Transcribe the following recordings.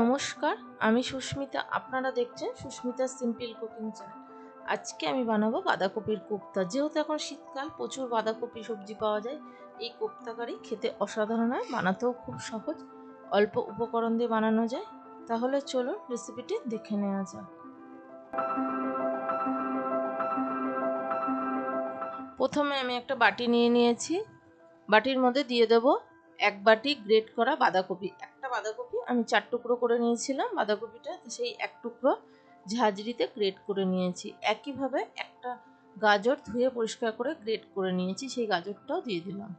নমস্কার, আমি সুস্মিতা। আপনারা দেখছেন সুস্মিতা সিম্পল কুকিং চ্যানেল আজকে আমি বানাবো বাঁধাকপির কোপ্তা। যেহেতু এখন শীতকাল, প্রচুর বাঁধাকপি সবজি পাওয়া যায়, এই কোপ্তা কারি খেতে অসাধারণ হয়, বানাতেও খুব সহজ। অল্প উপকরণ দিয়ে বানানো যায়। তাহলে চলুন রেসিপিটি দেখে নেওয়া যাক। প্রথমে আমি একটা বাটি নিয়ে নিয়েছি। বাটির মধ্যে দিয়ে দেবো এক বাটি গ্রেট করা বাঁধাকপি। একটা বাঁধাকপি আমি চার টুকরো করে নিয়েছিলাম, বাঁধাকপিটা সেই এক টুকরো ঝাঁঝরিতে গ্রেট করে নিয়েছি। একইভাবে একটা গাজর ধুয়ে পরিষ্কার করে গ্রেট করে নিয়েছি, সেই গাজরটাও দিয়ে দিলাম।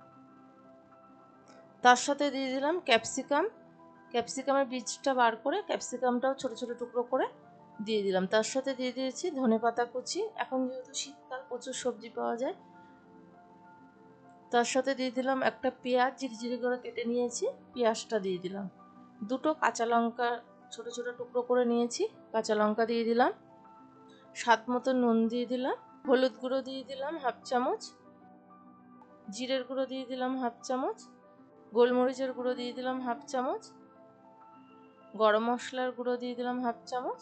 তার সাথে দিয়ে দিলাম ক্যাপসিকাম ক্যাপসিকামের বীজটা বার করে ক্যাপসিকামটাও ছোট ছোট টুকরো করে দিয়ে দিলাম। তার সাথে দিয়ে দিয়েছি ধনে পাতা কুচি। এখন যেহেতু শীতকাল, প্রচুর সবজি পাওয়া যায় তার সাথে দিয়ে দিলাম একটা পেঁয়াজ ঝিরিঝিরি করে কেটে নিয়েছি, পেঁয়াজটা দিয়ে দিলাম। দুটো কাঁচা লঙ্কা ছোট ছোট টুকরো করে নিয়েছি, কাঁচা লঙ্কা দিয়ে দিলাম। স্বাদ মতো নুন দিয়ে দিলাম, হলুদ গুঁড়ো দিয়ে দিলাম হাফ চামচ। জিরের গুঁড়ো দিয়ে দিলাম হাফ চামচ। গোলমরিচের গুঁড়ো দিয়ে দিলাম হাফ চামচ। গরম মশলার গুঁড়ো দিয়ে দিলাম হাফ চামচ।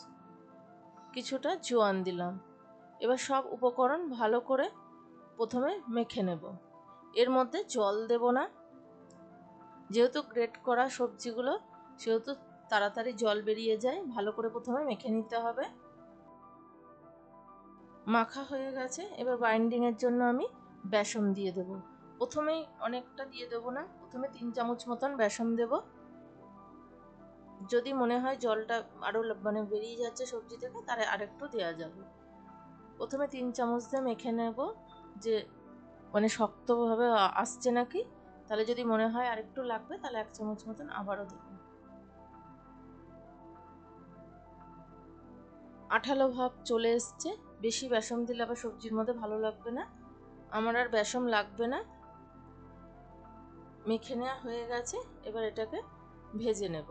কিছুটা জোয়ান দিলাম। এবার সব উপকরণ ভালো করে প্রথমে মেখে নেব। এর মধ্যে জল দেব না। যেহেতু গ্রেট করা সবজিগুলো, সেহেতু তাড়াতাড়ি জল বেরিয়ে যায়, ভালো করে প্রথমে মেখে নিতে হবে। মাখা হয়ে গেছে, এবার বাইন্ডিংয়ের জন্য আমি বেসন দিয়ে দেব। প্রথমেই অনেকটা দিয়ে দেবো না, প্রথমে তিন চামচ মতন বেসন দেব। যদি মনে হয় জলটা আরও মানে বেরিয়ে যাচ্ছে সবজি থেকে, তাহলে আরেকটু দেওয়া যাবে। প্রথমে তিন চামচ দিয়ে মেখে নেব যে মানে শক্তভাবে আসছে নাকি? তাহলে যদি মনে হয় আরেকটু লাগবে, তাহলে এক চামচ মতন আবারও দেব আঠালো ভাব চলে এসছে। বেশি বেসম দিলে আবার সবজির মধ্যে ভালো লাগবে না। আমার আর বেসম লাগবে না। মেখে নেওয়া হয়ে গেছে। এবার এটাকে ভেজে নেব।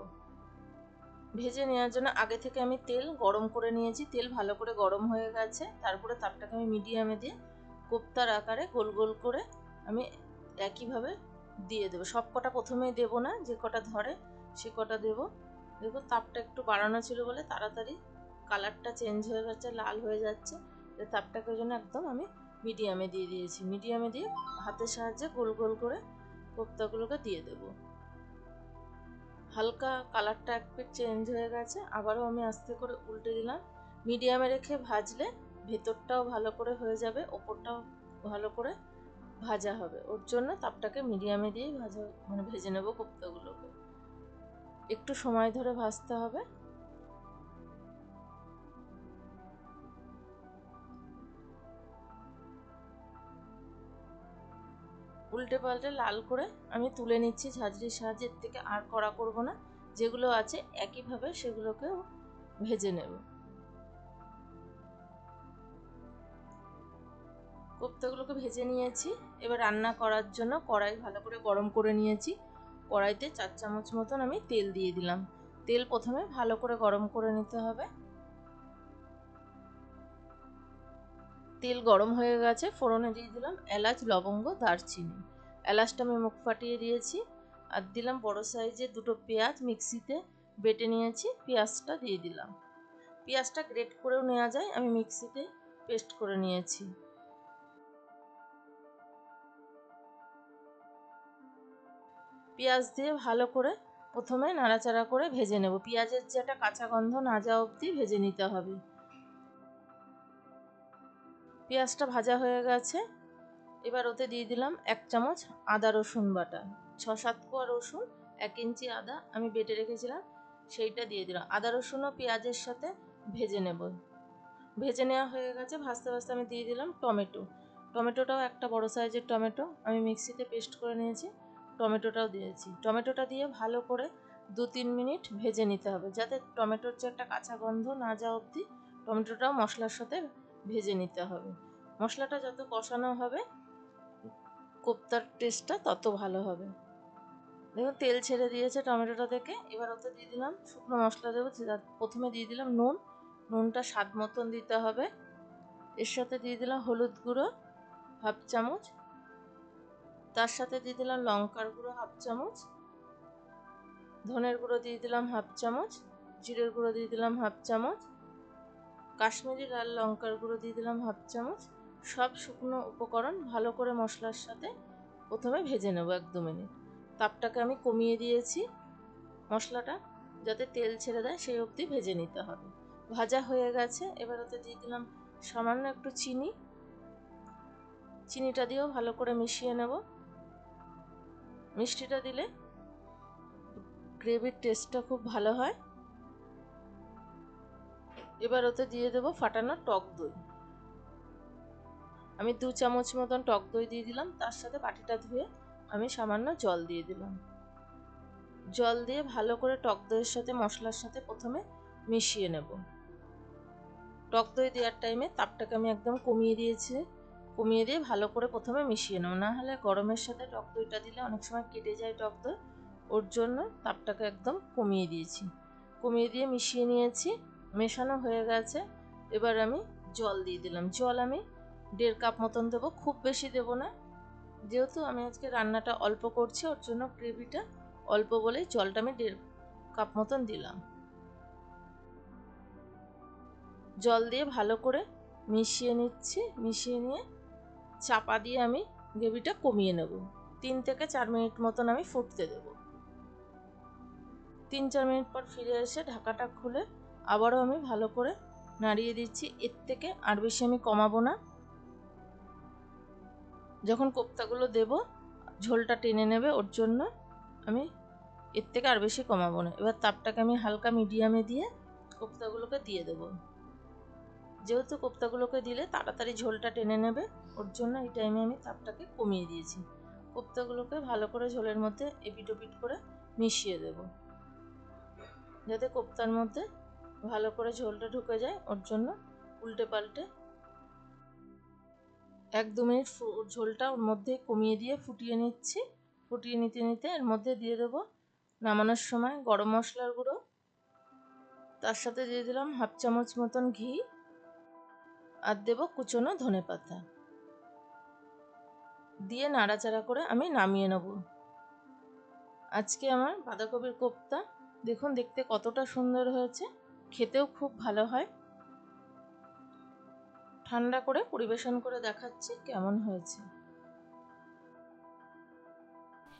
ভেজে নেওয়ার জন্য আগে থেকে আমি তেল গরম করে নিয়েছি। তেল ভালো করে গরম হয়ে গেছে। তারপরে তাপটাকে আমি মিডিয়ামে দিয়ে কোপ্তার আকারে গোল গোল করে আমি একইভাবে দিয়ে দেবো। সব কটা প্রথমেই দেবো না, যে কটা ধরে সে কটা দেবো। দেখো তাপটা একটু বাড়ানো ছিল বলে তাড়াতাড়ি কালারটা চেঞ্জ হয়ে গেছে লাল হয়ে যাচ্ছে। তাপটাকে জন্য একদম আমি মিডিয়ামে দিয়ে দিয়েছি। মিডিয়ামে দিয়ে হাতের সাহায্যে গোল গোল করে কোপ্তাগুলোকে দিয়ে দেবো। হালকা কালারটা এক পিট চেঞ্জ হয়ে গেছে, আবারও আমি আস্তে করে উল্টে দিলাম। মিডিয়ামে রেখে ভাজলে ভেতরটাও ভালো করে হয়ে যাবে, ওপরটাও ভালো করে ভাজা হবে। ওর জন্য তাপটাকে মিডিয়ামে দিয়েই ভাজা মানে ভেজে নেব কোপ্তাগুলোকে। একটু সময় ধরে ভাজতে হবে। উল্টে পাল্টে লাল করে আমি তুলে নিচ্ছি ঝাঁঝরির সাহায্যে এর থেকে, আর কড়া করব না। যেগুলো আছে একইভাবে সেগুলোকেও ভেজে নেব। কোপ্তাগুলোকে ভেজে নিয়েছি। এবার রান্না করার জন্য কড়াই ভালো করে গরম করে নিয়েছি। কড়াইতে চার চামচ মতন আমি তেল দিয়ে দিলাম। তেল প্রথমে ভালো করে গরম করে নিতে হবে। তেল গরম হয়ে গেছে, ফোড়নে দিয়ে দিলাম এলাচ, লবঙ্গ, দারচিনি। এলাচটা আমি মুখ ফাটিয়ে দিয়েছি আর দিলাম বড় সাইজের দুটো পেঁয়াজ মিক্সিতে বেটে নিয়েছি, পেঁয়াজটা দিয়ে দিলাম। পেঁয়াজটা গ্রেট করেও নেওয়া যায়, আমি মিক্সিতে পেস্ট করে নিয়েছি। পেঁয়াজ দিয়ে ভালো করে প্রথমে নাড়াচাড়া করে ভেজে নেব। পেঁয়াজের যে একটা কাঁচা গন্ধ না যাওয়া অবধি ভেজে নিতে হবে। পেঁয়াজটা ভাজা হয়ে গেছে। এবার ওতে দিয়ে দিলাম এক চামচ আদা রসুন বাটা। ছ সাত কোয়া রসুন, এক ইঞ্চি আদা আমি বেটে রেখেছিলাম, সেইটা দিয়ে দিলাম। আদা রসুন ও পেঁয়াজের সাথে ভেজে নেব। ভেজে নেওয়া হয়ে গেছে, ভাজতে ভাজতে আমি দিয়ে দিলাম টমেটো। টমেটোটাও একটা বড় সাইজের টমেটো, আমি মিক্সিতে পেস্ট করে নিয়েছি। টমেটোটাও দিয়েছি। টমেটোটা দিয়ে ভালো করে দু তিন মিনিট ভেজে নিতে হবে যাতে টমেটোর যে একটা কাঁচা গন্ধ না যাওয়া অবধি টমেটোটাও মশলার সাথে ভেজে নিতে হবে। মশলাটা যত কষানো হবে, কোপ্তার টেস্টটা তত ভালো হবে। দেখুন, তেল ছেড়ে দিয়েছে টমেটোটা থেকে। এবার ওতে দিয়ে দিলাম শুকনো মশলা দেবো। প্রথমে দিয়ে দিলাম নুন। নুনটা স্বাদ মতন দিতে হবে। এর সাথে দিয়ে দিলাম হলুদ গুঁড়ো, হাফ চামচ তার সাথে দিয়ে দিলাম লঙ্কার গুঁড়ো হাফ চামচ, ধনের গুঁড়ো দিয়ে দিলাম হাফ চামচ, জিরের গুঁড়ো দিয়ে দিলাম হাফ চামচ, কাশ্মীরি লাল লঙ্কার গুঁড়ো দিয়ে দিলাম হাফ চামচ। সব শুকনো উপকরণ ভালো করে মশলার সাথে প্রথমে ভেজে নেব এক দু মিনিট। তাপটাকে আমি কমিয়ে দিয়েছি। মশলাটা যাতে তেল ছেড়ে দেয় সেই অবধি ভেজে নিতে হবে। ভাজা হয়ে গেছে। এবার ওতে দিয়ে দিলাম সামান্য একটু চিনি। চিনিটা দিয়েও ভালো করে মিশিয়ে নেব। মিষ্টিটা দিলে গ্রেভির টেস্টটা খুব ভালো হয়। এবার ওতে দিয়ে দেবো ফাটানো টক দই। আমি দু চামচ মতন টক দই দিয়ে দিলাম, তার সাথে বাটিটা ধুয়ে আমি সামান্য জল দিয়ে দিলাম। জল দিয়ে ভালো করে টক দইয়ের সাথে, মশলার সাথে প্রথমে মিশিয়ে নেব। টক দই দেওয়ার টাইমে তাপটাকে আমি একদম কমিয়ে দিয়েছি। কমিয়ে দিয়ে ভালো করে প্রথমে মিশিয়ে নেব। না হলে গরমের সাথে টক দইটা দিলে অনেক সময় কেটে যায় টক দই। ওর জন্য তাপটাকে একদম কমিয়ে দিয়েছি। কমিয়ে দিয়ে মিশিয়ে নিয়েছি। মেশানো হয়ে গেছে। এবার আমি জল দিয়ে দিলাম। জল আমি দেড় কাপ মতন দেবো। খুব বেশি দেবো না। যেহেতু আমি আজকে রান্নাটা অল্প করছি, ওর জন্য গ্রেভিটা অল্প বলেই জলটা আমি দেড় কাপ মতন দিলাম। জল দিয়ে ভালো করে মিশিয়ে নিচ্ছি। মিশিয়ে নিয়ে চাপা দিয়ে আমি গ্রেভিটা কমিয়ে নেব। তিন থেকে চার মিনিট মতন আমি ফুটতে দেব। তিন চার মিনিট পর ফিরে এসে ঢাকাটা খুলে আবারও আমি ভালো করে নাড়িয়ে দিচ্ছি। এর থেকে আর বেশি আমি কমাবো না। যখন কোপ্তাগুলো দেব, ঝোলটা টেনে নেবে, ওর জন্য আমি এর থেকে আর বেশি কমাবো না। এবার তাপটাকে আমি হালকা মিডিয়ামে দিয়ে কোপ্তাগুলোকে দিয়ে দেবো। যেহেতু কোপ্তাগুলোকে দিলে তাড়াতাড়ি ঝোলটা টেনে নেবে, ওর জন্য এই টাইমে আমি তাপটাকে কমিয়ে দিয়েছি। কোপ্তাগুলোকে ভালো করে ঝোলের মধ্যে এপিট ওপিট করে মিশিয়ে দেব। যাতে কোপ্তার মধ্যে ভালো করে ঝোলটা ঢুকে যায়, ওর জন্য উল্টে পাল্টে এক দু মিনিট ঝোলটা ওর মধ্যে কমিয়ে দিয়ে ফুটিয়ে নিচ্ছি। ফুটিয়ে নিতে নিতে এর মধ্যে দিয়ে দেবো নামানোর সময় গরম মশলার গুঁড়ো। তার সাথে দিয়ে দিলাম হাফ চামচ মতন ঘি। আর দেব কুচনো ধনে পাতা। দিয়ে নাড়াচাড়া করে আমি নামিয়ে নেব। আজকে আমার বাঁধাকপির কোপ্তা, দেখুন দেখতে কতটা সুন্দর হয়েছে, খেতেও খুব ভালো হয়। ঠান্ডা করে পরিবেশন করে দেখাচ্ছি কেমন হয়েছে।